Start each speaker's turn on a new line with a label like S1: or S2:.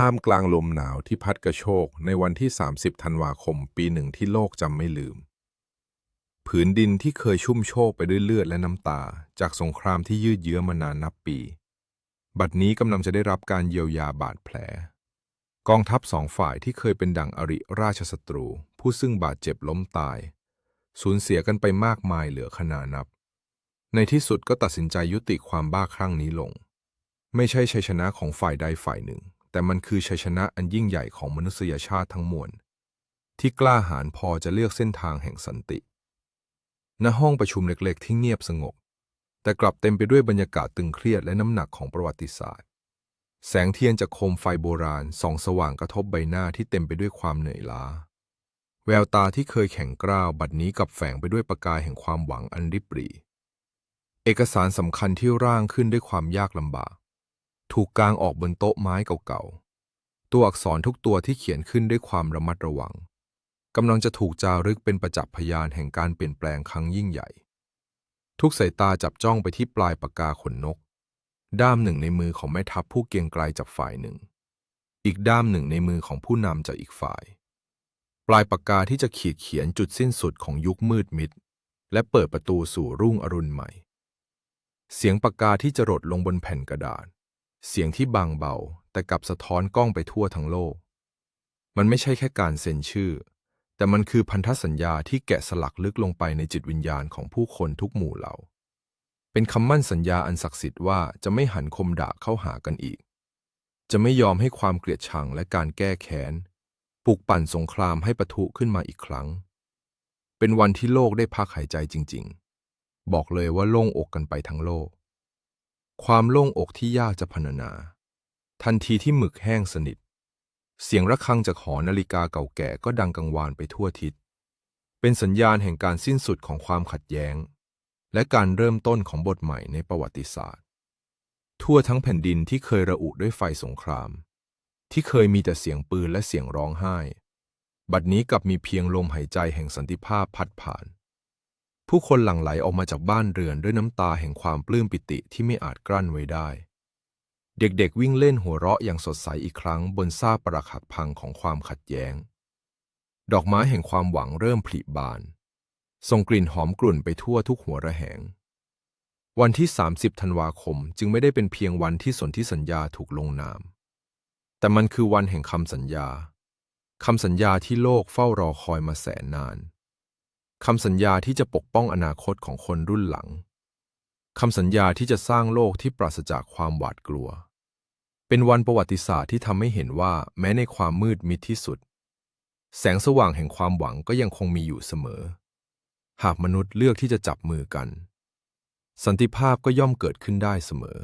S1: ท่ามกลางลมหนาวที่พัดกระโชกในวันที่ 30 ธันวาคมปีหนึ่งที่โลกจำไม่ลืม ผืนดินที่เคยชุ่มโชกไปด้วยเลือดและน้ำตา จากสงครามที่ยืดเยื้อมานานนับปี บัดนี้กำลังจะได้รับการเยียวยาบาดแผล กองทัพสองฝ่ายที่เคยเป็นดั่งอริราชศัตรู ผู้ซึ่งบาดเจ็บล้มตาย สูญเสียกันไปมากมายเหลือขนานับ ในที่สุดก็ตัดสินใจยุติความบ้าคลั่งนี้ลง ไม่ใช่ชัยชนะของฝ่ายใดฝ่ายหนึ่ง แต่มันคือชัยชนะอันยิ่งใหญ่ของมนุษยชาติทั้งมวล ที่กล้าหาญพอจะเลือกเส้นทางแห่งสันติ ณ ห้องประชุมเล็กๆ ที่เงียบสงบ แต่กลับเต็มไปด้วยบรรยากาศตึงเครียดและน้ำหนักของประวัติศาสตร์ แสงเทียนจากโคมไฟโบราณส่องสว่างกระทบใบหน้าที่เต็มไปด้วยความเหนื่อยล้า แววตาที่เคยแข็งกร้าวบัดนี้กลับแฝงไปด้วยประกายแห่งความหวังอันริบหรี่ เอกสารสำคัญที่ร่างขึ้นด้วยความยากลำบาก ถูกกางออกบนโต๊ะไม้เก่าๆ ตัวอักษรทุกตัวที่เขียนขึ้นด้วยความระมัดระวังกำลังจะถูกจารึกเป็นประจักษ์พยานแห่งการเปลี่ยนแปลงครั้งยิ่งใหญ่ ทุกสายตาจับจ้องไปที่ปลายปากกาขนนก ด้ามหนึ่งในมือของแม่ทัพผู้เกียงไกรจากฝ่ายหนึ่ง อีกด้ามหนึ่งในมือของผู้นำจากอีกฝ่าย ปลายปากกาที่จะขีดเขียนจุดสิ้นสุดของยุคมืดมิด และเปิดประตูสู่รุ่งอรุณใหม่ เสียงปากกาที่จะรดลงบนแผ่นกระดาษ เสียงที่บางเบา แต่กลับสะท้อนกล้องไปทั่วทั้งโลก มันไม่ใช่แค่การเซ็นชื่อ แต่มันคือพันธสัญญาที่แกะสลักลึกลงไปในจิตวิญญาณของผู้คนทุกหมู่เหล่า เป็นคำมั่นสัญญาอันศักดิ์สิทธิ์ว่าจะไม่หันคมดาเข้าหากันอีก จะไม่ยอมให้ความเกลียดชังและการแก้แค้นปลุกปั่นสงครามให้ปะทุขึ้นมาอีกครั้ง เป็นวันที่โลกได้พักหายใจจริง ๆ บอกเลยว่าโล่งอกกันไปทั้งโลก ความโล่งอกที่ยากจะพรรณนา ทันทีที่หมึกแห้งสนิท เสียงระฆังจากหอนาฬิกาเก่าแก่ก็ดังกังวานไปทั่วทิศ เป็นสัญญาณแห่งการสิ้นสุดของความขัดแย้ง และการเริ่มต้นของบทใหม่ในประวัติศาสตร์ ทั่วทั้งแผ่นดินที่เคยระอุด้วยไฟสงคราม ที่เคยมีแต่เสียงปืนและเสียงร้องไห้ บัดนี้กลับมีเพียงลมหายใจแห่งสันติภาพพัดผ่าน ผู้คนหลั่งไหลออกมาจากบ้านเรือนด้วยน้ำตาแห่งความปลื้มปิติที่ไม่อาจกลั้นไว้ได้ เด็กๆวิ่งเล่นหัวเราะอย่างสดใสอีกครั้งบนซากปรักหักพังของความขัดแย้ง ดอกไม้แห่งความหวังเริ่มผลิบานส่งกลิ่นหอมกลุ่นไปทั่วทุกหัวระแหง วันที่ 30 ธันวาคมจึงไม่ได้เป็นเพียงวันที่สนธิสัญญาถูกลงนาม แต่มันคือวันแห่งคำสัญญาคำสัญญาที่โลกเฝ้ารอคอยมาแสนนาน คำสัญญาที่จะปกป้องอนาคตของคนรุ่นหลัง คำสัญญาที่จะสร้างโลกที่ปราศจากความหวาดกลัว เป็นวันประวัติศาสตร์ที่ทำให้เห็นว่าแม้ในความมืดมิดที่สุด แสงสว่างแห่งความหวังก็ยังคงมีอยู่เสมอ หากมนุษย์เลือกที่จะจับมือกัน สันติภาพก็ย่อมเกิดขึ้นได้เสมอ